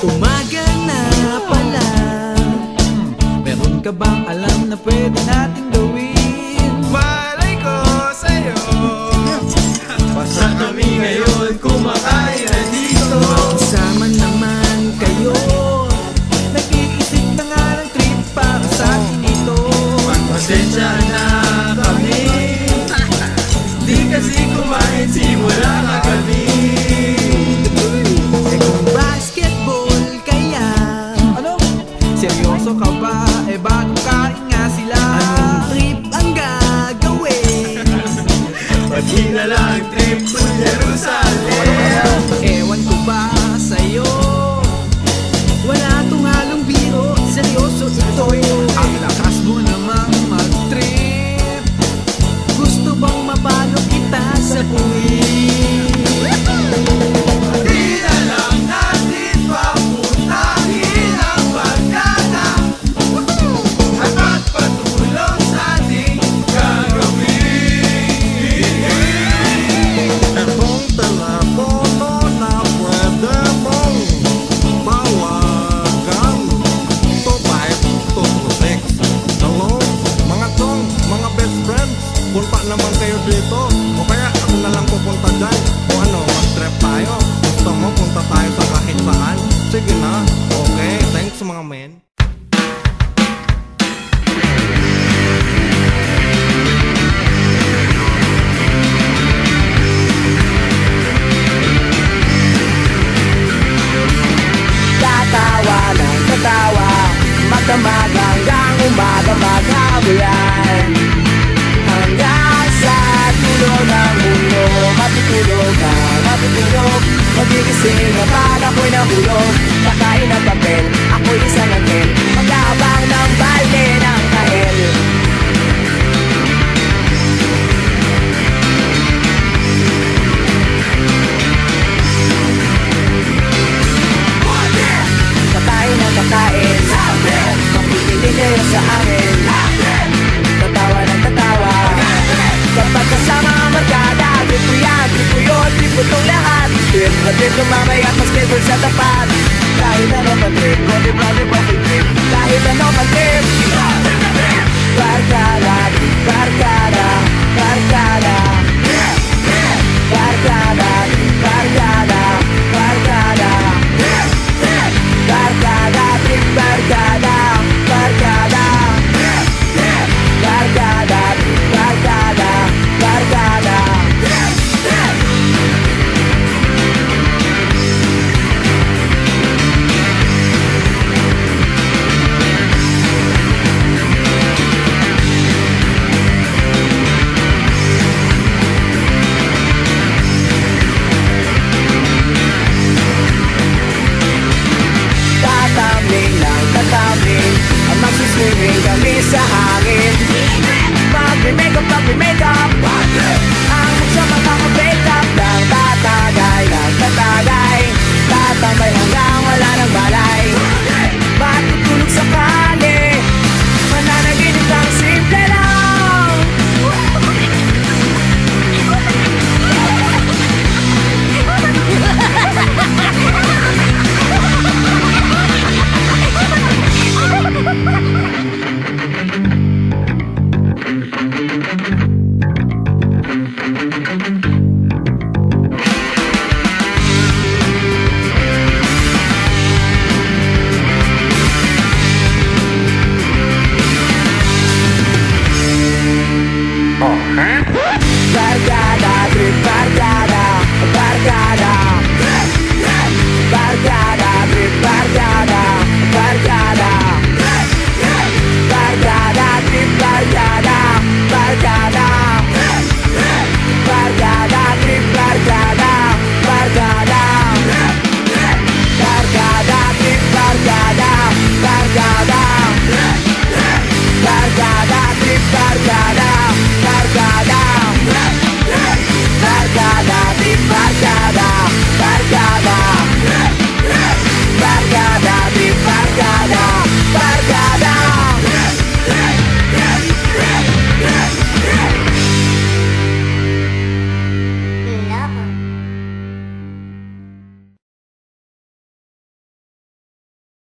Umaga na pala. Hmm, meron ka bang alam na pwede nating pa naman kayo dito. O kaya ako na lang pupunta dyan. O ano, mag-trip tayo. Gusto mo punta tayo sa kahit saan. Sige na, okay, thanks mga men. Tatawa ng tatawa Magdamag hanggang umaga maghabulan Sila para ako'y nahulog Kapit lumamay at mas paper sa tapat Kahit ano patip, kundi brother mo kay Kahit ano patip Barkada, barkada